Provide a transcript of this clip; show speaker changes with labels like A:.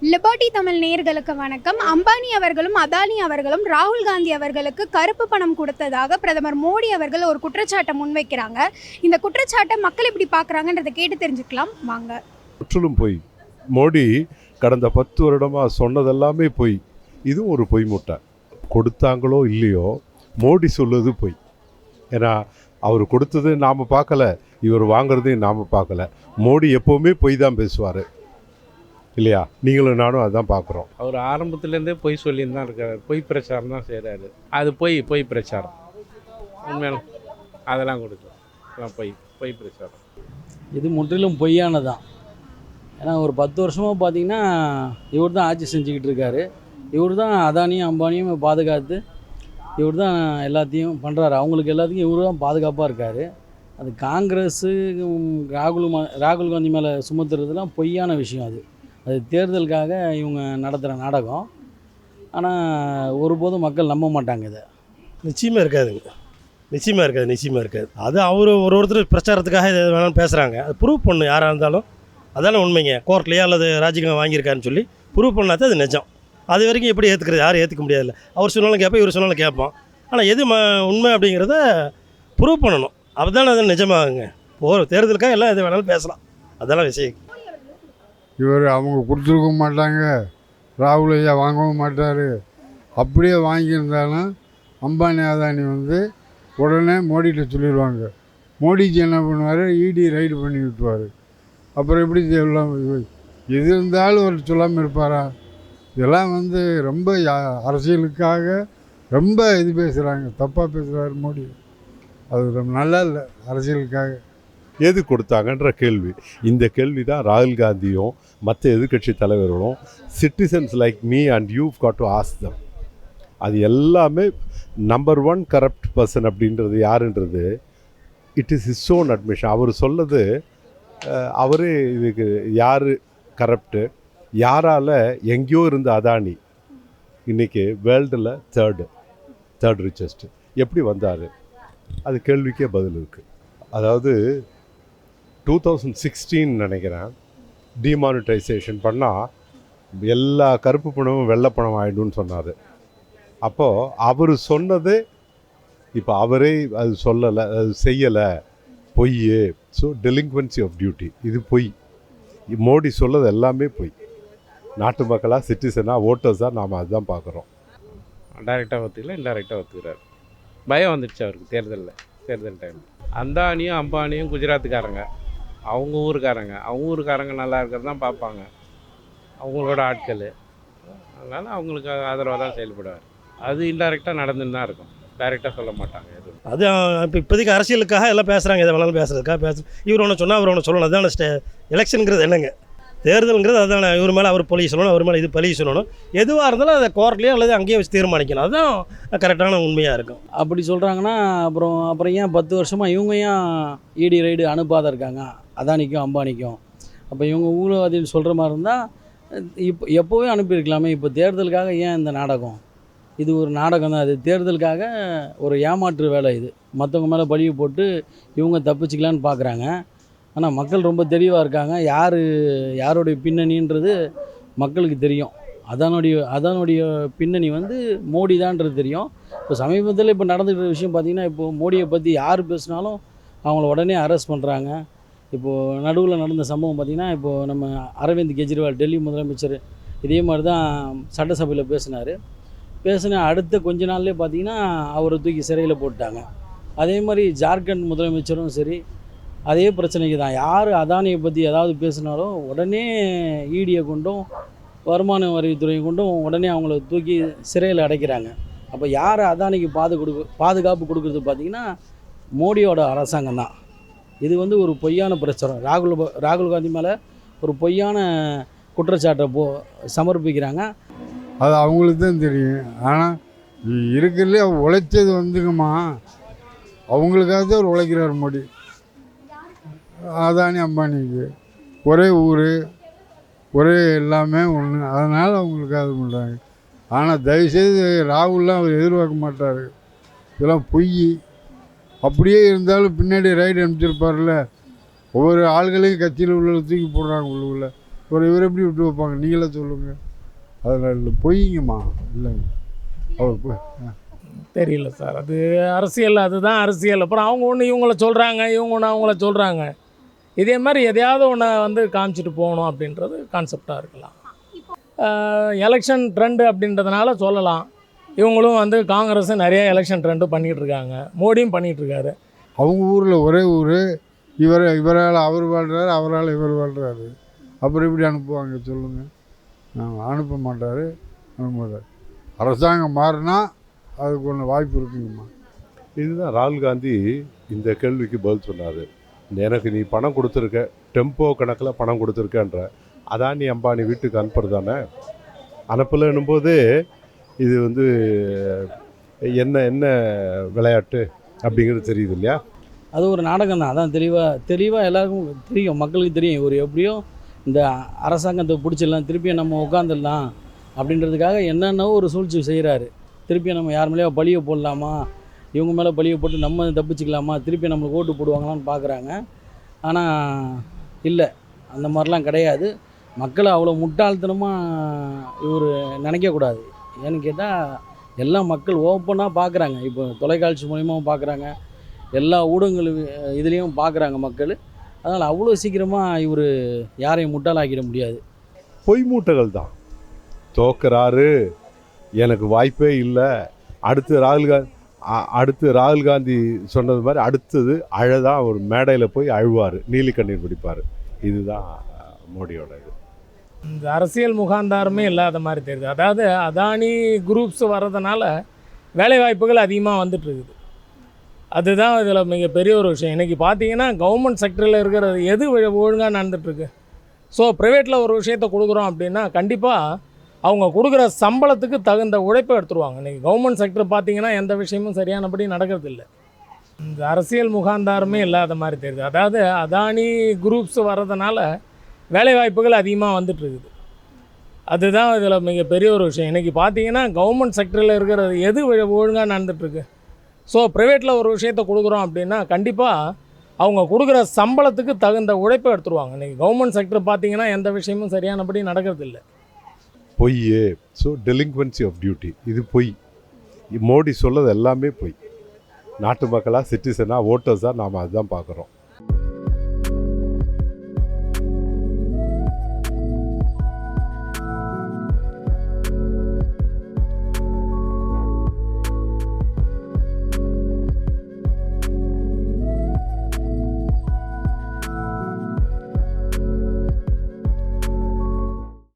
A: Liberty Tamil நேயர்களுக்கு வணக்கம். அம்பானி அவர்களும் அதானி அவர்களும் ராகுல் காந்தி அவர்களுக்கு கருப்பு பணம் கொடுத்ததாக பிரதமர் மோடி அவர்கள் ஒரு குற்றச்சாட்டை முன்வைக்கிறாங்க. இந்த குற்றச்சாட்டை மக்கள் எப்படி பார்க்குறாங்கன்றதை கேட்டு தெரிஞ்சுக்கலாம். வாங்க.
B: முற்றிலும் பொய். மோடி கடந்த பத்து வருடமாக சொன்னதெல்லாமே பொய். இதுவும் ஒரு பொய் முட்டை. கொடுத்தாங்களோ இல்லையோ மோடி சொல்லுவது பொய். ஏன்னா அவர் கொடுத்தது நாம் பார்க்கல இவர் வாங்குறதையும் நாம் பார்க்கல. மோடி எப்போவுமே பொய் தான் பேசுவார். இல்லையா? நீங்களும் நானும் அதான் பார்க்குறோம்
C: அவர் ஆரம்பத்துலேருந்தே பொய் சொல்லின்னு தான் இருக்காரு. பொய் பிரச்சாரம் தான் செய்கிறாரு அது பொய் பொய் பிரச்சாரம். உண்மையான அதெல்லாம் கொடுக்கும் அதெல்லாம் பொய் பொய் பிரச்சாரம்.
D: இது முற்றிலும் பொய்யானதான். ஏன்னா ஒரு பத்து வருஷமாக பார்த்தீங்கன்னா இவர் தான் ஆட்சி செஞ்சுக்கிட்டு இருக்காரு. இவர் தான் அதானியும் அம்பானியும் பாதுகாத்து இவர் தான் எல்லாத்தையும் பண்ணுறாரு அவங்களுக்கு எல்லாத்துக்கும் இவர் தான் பாதுகாப்பாக இருக்கார். அது காங்கிரஸு ராகுல் மா- ராகுல் காந்தி மேலே சுமத்துறதுலாம் பொய்யான விஷயம் அது. அது தேர்தலுக்காக இவங்க நடத்துகிற நாடகம். ஆனால் ஒருபோதும் மக்கள் நம்ப மாட்டாங்க இதை.
E: நிச்சயமாக இருக்காதுங்க நிச்சயமாக இருக்காது நிச்சயமாக இருக்காது. அது அவர் ஒரு ஒருத்தர் பிரச்சாரத்துக்காக எது வேணாலும் பேசுகிறாங்க அது ப்ரூவ் பண்ணு யாராக இருந்தாலும். அதான உண்மைங்க. கோர்ட்லேயே அல்லது ராஜினாமா வாங்கியிருக்காருன்னு சொல்லி ப்ரூவ் பண்ணாத அது நிஜம். அது வரைக்கும் எப்படி ஏற்றுக்கிறது யாரும் ஏற்றுக்க முடியாதுல்ல. அவர் சொன்னாலும் கேட்பேன் இவர் சொன்னாலும் கேட்போம். ஆனால் எது ம உண்மை அப்படிங்கிறத ப்ரூவ் பண்ணணும். அப்பதானே அது நிஜமாகுங்க. போகிற தேர்தலுக்காக எல்லாம் எது வேணாலும் பேசலாம். அதெல்லாம் விஷயம்.
F: இவர் அவங்க கொடுத்துருக்க மாட்டாங்க. ராகுல் ஐயா வாங்கவும் மாட்டார். அப்படியே வாங்கியிருந்தாலும் அம்பானி அதானி வந்து உடனே மோடிகிட்ட சொல்லிடுவாங்க. மோடிஜி என்ன பண்ணுவார்? இடி ரைடு பண்ணி விட்டுவார் அப்புறம் எப்படி எல்லாம் எது இருந்தாலும் ஒரு சொல்லாமல் இருப்பாரா? இதெல்லாம் வந்து ரொம்ப யா- அரசியலுக்காக ரொம்ப இது பேசுகிறாங்க தப்பாக பேசுகிறார் மோடி. அது ரொம்ப நல்லா இல்லை அரசியலுக்காக.
B: எது கொடுத்தாங்கன்ற கேள்வி. இந்த கேள்வி தான் ராகுல் காந்தியும் மற்ற எதிர்க்கட்சி தலைவர்களும் citizens like me and you got to ask them அது எல்லாமே நம்பர் ஒன் கரப்ட் பர்சன் அப்படின்றது யாருன்றது? It is his own admission அவர் சொல்லது அவரே இதுக்கு யார் கரப்டு யாரால் எங்கேயோ இருந்த அதானி. இன்றைக்கி வேர்ல்டில் தேர்டு தேர்ட் ரிச்சஸ்ட்டு எப்படி வந்தார்? அது கேள்விக்கே பதில் இருக்குது அதாவது டூ தௌசண்ட் சிக்ஸ்டீன் நினைக்கிறேன். டிமானிட்டைசேஷன் பண்ணால் எல்லா கருப்பு பணமும் வெள்ளை பணம் ஆகிடும்னு சொன்னார். அப்போது அவர் சொன்னது இப்போ அவரே அது சொல்லலை அது செய்யலை. பொய் ஸோ டெலிங்வன்சி ஆஃப் டியூட்டி இது பொய். மோடி சொல்லது எல்லாமே பொய். நாட்டு மக்களாக சிட்டிசனாக ஓட்டர்ஸாக நாம் அதுதான் பார்க்குறோம்
C: டைரெக்டாக ஒத்துக்கல இன்டைரக்டாக ஒத்துக்கிறாரு பயம் வந்துடுச்சு அவருக்கு தேர்தலில் தேர்தல் டைம் அந்தானியும் அம்பானியும் குஜராத்துக்காரங்க. அவங்க ஊருக்காரங்க. அவங்க ஊருக்காரங்க நல்லா இருக்கிறது தான் பார்ப்பாங்க. அவங்களோட ஆட்கள். அதனால் அவங்களுக்கு ஆதரவாக தான் செயல்படுவார். அது இன்டைரக்டாக நடந்துன்னு தான் இருக்கும். டைரெக்டாக சொல்ல மாட்டாங்க எதுவும்.
E: அது இப்போ இப்போதைக்கு அரசியலுக்காக எல்லாம் பேசுகிறாங்க எதை வேணாலும் பேசுறதுக்காக பேச இவர் ஒன்று சொன்னால் அவர் ஒன்று சொல்லணும். அதான ஸ்டே எலெக்ஷனுங்கிறது என்னங்க? தேர்தலுங்கிறது அதான இவர் மேலே அவர் பழி சொல்லணும் அவர் மேலே இது பழி சொல்லணும். எதுவாக இருந்தாலும் அதை கோர்ட்லேயோ அல்லது அங்கேயே வச்சு தீர்மானிக்கணும். அதுதான் கரெக்டான உண்மையாக இருக்கும்.
D: அப்படி சொல்கிறாங்கன்னா அப்புறம் அப்புறம் ஏன் பத்து வருஷமாக இவங்க ஏன் இடி ரைடு அனுப்பாத இருக்காங்க? அதானிக்கும் அம்பானிக்கும். அப்போ இவங்க ஊழவாதின்னு சொல்கிற மாதிரி இருந்தால் இப்போ எப்போவே அனுப்பியிருக்கலாமே. இப்போ தேர்தலுக்காக ஏன் இந்த நாடகம்? இது ஒரு நாடகம் தான். அது தேர்தலுக்காக ஒரு ஏமாற்று வேலை இது. மற்றவங்க மேலே பழிவு போட்டு இவங்க தப்பிச்சிக்கலான்னு பார்க்குறாங்க ஆனால் மக்கள் ரொம்ப தெளிவாக இருக்காங்க. யார் யாருடைய பின்னணின்றது மக்களுக்கு தெரியும். அதனுடைய அதனுடைய பின்னணி வந்து மோடி தான்றது தெரியும். இப்போ சமீபத்தில் இப்போ நடந்துக்கிற விஷயம் பார்த்திங்கன்னா இப்போது மோடியை பற்றி யார் பேசினாலும் அவங்கள உடனே அரெஸ்ட் பண்ணுறாங்க இப்போது நடுவில் நடந்த சம்பவம் பார்த்திங்கன்னா இப்போது நம்ம அரவிந்த் கெஜ்ரிவால் டெல்லி முதலமைச்சர் இதே மாதிரி தான் சட்டசபையில் பேசினார். பேசின அடுத்த கொஞ்ச நாள்லேயே பார்த்தீங்கன்னா அவரை தூக்கி சிறையில் போட்டாங்க அதே மாதிரி ஜார்க்கண்ட் முதலமைச்சரும் சரி அதே பிரச்சனைக்கு தான். யார் அதானியை பற்றி ஏதாவது பேசினாலும் உடனே ஈடியை கொண்டும் வருமான வரித்துறையை கொண்டும் உடனே அவங்கள தூக்கி சிறையில் அடைக்கிறாங்க. அப்போ யார் அதானிக்கு பாது கொடுக்கு பாதுகாப்பு கொடுக்குறது பார்த்தீங்கன்னா மோடியோட அரசாங்கம் தான். இது வந்து ஒரு பொய்யான பிரச்சாரம் ராகுல் ராகுல் காந்தி மேலே ஒரு பொய்யான குற்றச்சாட்டை போ சமர்ப்பிக்கிறாங்க.
F: அது அவங்களுக்கு தான் தெரியும். ஆனால் இருக்கிறதுலே உழைச்சது வந்துங்கம்மா அவங்களுக்காக தான் அவர் உழைக்கிறார் மோடி. அதானி அம்பானிக்கு. ஒரே ஊர் ஒரே எல்லாமே ஒன்று அதனால் அவங்களுக்கு அது பண்ணுறாங்க ஆனால் தயவுசெய்து ராகுல்லாம் அவர் எதிர்பார்க்க மாட்டார். இதெல்லாம் பொய். அப்படியே இருந்தாலும் பின்னாடி ரைடு அனுப்பிச்சிருப்பார்ல ஒவ்வொரு ஆள்களையும் கட்சியில் உள்ள தூக்கி போடுறாங்க உள்ள ஒரு இவர் எப்படி விட்டு வைப்பாங்க? நீங்களே சொல்லுங்கள் அதில் இல்லை பொய்ங்கம்மா. இல்லைங்க அவர் போய்
G: தெரியல சார். அது அரசியல் அதுதான் அரசியல். அப்புறம் அவங்க ஒன்று இவங்கள சொல்கிறாங்க இவங்க ஒன்று அவங்கள சொல்கிறாங்க இதே மாதிரி எதையாவது ஒன்று வந்து காமிச்சிட்டு போகணும் அப்படின்றது கான்செப்டாக இருக்கலாம். எலெக்ஷன் ட்ரெண்டு அப்படின்றதுனால சொல்லலாம். இவங்களும் வந்து காங்கிரஸ் நிறைய எலெக்ஷன் ட்ரெண்டு பண்ணிகிட்டு இருக்காங்க மோடியும் பண்ணிகிட்டு இருக்காரு
F: அவங்க ஊரில் ஒரே ஊர் இவர் இவரால் அவர் வாழ்கிறாரு அவரால் இவர் வாழ்கிறாரு அப்புறம் எப்படி அனுப்புவாங்க சொல்லுங்கள் அனுப்ப மாட்டார் அனுப்ப மாட்டார். அரசாங்கம் மாறினா அதுக்கு ஒன்று வாய்ப்பு இருக்குங்கம்மா.
B: இதுதான் ராகுல் காந்தி இந்த கேள்விக்கு பதில் சொன்னார். எனக்கு நீ பணம் கொடுத்துருக்க டெம்போ கணக்கில் பணம் கொடுத்துருக்கன்ற. அதானி அம்பானி வீட்டுக்கு அனுப்புறது தானே? அனுப்பலைன்னும் போது இது வந்து என்ன என்ன விளையாட்டு அப்படிங்கிறது தெரியுது இல்லையா?
D: அது ஒரு நாடகம் தான். அதான் தெளிவாக தெளிவாக எல்லாருக்கும் தெரியும். மக்களுக்கு தெரியும். இவர் எப்படியோ இந்த அரசாங்கத்தை பிடிச்சிடலாம் திருப்பியும் நம்ம உட்காந்துடலாம் அப்படின்றதுக்காக என்னென்ன ஒரு சூழ்ச்சி செய்கிறாரு திருப்பியும் நம்ம யார் மேலேயோ பழியை போடலாமா? இவங்க மேலே பழியை போட்டு நம்ம தப்பிச்சுக்கலாமா? திருப்பி நம்மளுக்கு ஓட்டு போடுவாங்களான்னு பார்க்குறாங்க. ஆனால் இல்லை. அந்த மாதிரிலாம் கிடையாது. மக்களை அவ்வளோ முட்டாள்தனமாக இவர் நினைக்கக்கூடாது. ஏன்னு கேட்டால் எல்லா மக்கள் ஓப்பனாக பார்க்குறாங்க இப்போ தொலைக்காட்சி மூலியமாக பார்க்குறாங்க எல்லா ஊடகங்கள் இதுலேயும் பார்க்குறாங்க மக்கள். அதனால் அவ்வளோ சீக்கிரமாக இவர் யாரையும் முட்டாளாக்கிட முடியாது.
B: பொய் மூட்டைகள் தான். தோக்குறாரு. எனக்கு வாய்ப்பே இல்லை. அடுத்து ராகுல் காந்தி அடுத்து ராகுல் காந்தி சொன்னது மாதிரி அடுத்தது அழதான் அவர் மேடையில் போய் அழுவார். நீலி கண்ணீர் பிடிப்பார் இதுதான் மோடியோட இது
G: இந்த அரசியல் முகாந்தாரமே இல்லாத மாதிரி தெரியுது. அதாவது அதானி குரூப்ஸ் வர்றதுனால வேலைவாய்ப்புகள் அதிகமாக வந்துட்டு இருக்குது அதுதான் இதில் மிகப்பெரிய ஒரு விஷயம். இன்றைக்கி பார்த்தீங்கன்னா கவர்மெண்ட் செக்டரில் இருக்கிறது எது ஒழுங்காக நடந்துகிட்ருக்கு ஸோ ப்ரைவேட்டில் ஒரு விஷயத்த கொடுக்குறோம் அப்படின்னா கண்டிப்பாக அவங்க கொடுக்குற சம்பளத்துக்கு தகுந்த உழைப்பை எடுத்துருவாங்க. இன்றைக்கி கவர்மெண்ட் செக்டர் பார்த்தீங்கன்னா எந்த விஷயமும் சரியானபடி நடக்கிறதில்ல. இந்த அரசியல் முகாந்தாரமே இல்லாத மாதிரி தெரியுது. அதாவது அதானி குரூப்ஸ் வர்றதுனால வேலைவாய்ப்புகள் அதிகமாக வந்துட்டுருக்குது. அதுதான் இதில் மிகப்பெரிய ஒரு விஷயம். இன்றைக்கி பார்த்தீங்கன்னா கவர்மெண்ட் செக்டரில் இருக்கிறது எது ஒழுங்காக நடந்துகிட்ருக்கு ஸோ ப்ரைவேட்டில் ஒரு விஷயத்த கொடுக்குறோம் அப்படின்னா கண்டிப்பாக அவங்க கொடுக்குற சம்பளத்துக்கு தகுந்த உழைப்பை எடுத்துருவாங்க. இன்றைக்கி கவர்மெண்ட் செக்டர் பார்த்தீங்கன்னா எந்த விஷயமும் சரியானபடி நடக்கிறதில்ல.
B: பொய் ஸோ டெலிங்க்வன்சி ஆஃப் டியூட்டி இது பொய். மோடி சொல்லது எல்லாமே பொய். நாட்டு மக்களாக சிட்டிசனாக ஓட்டர்ஸாக நாம் அதுதான் பார்க்குறோம்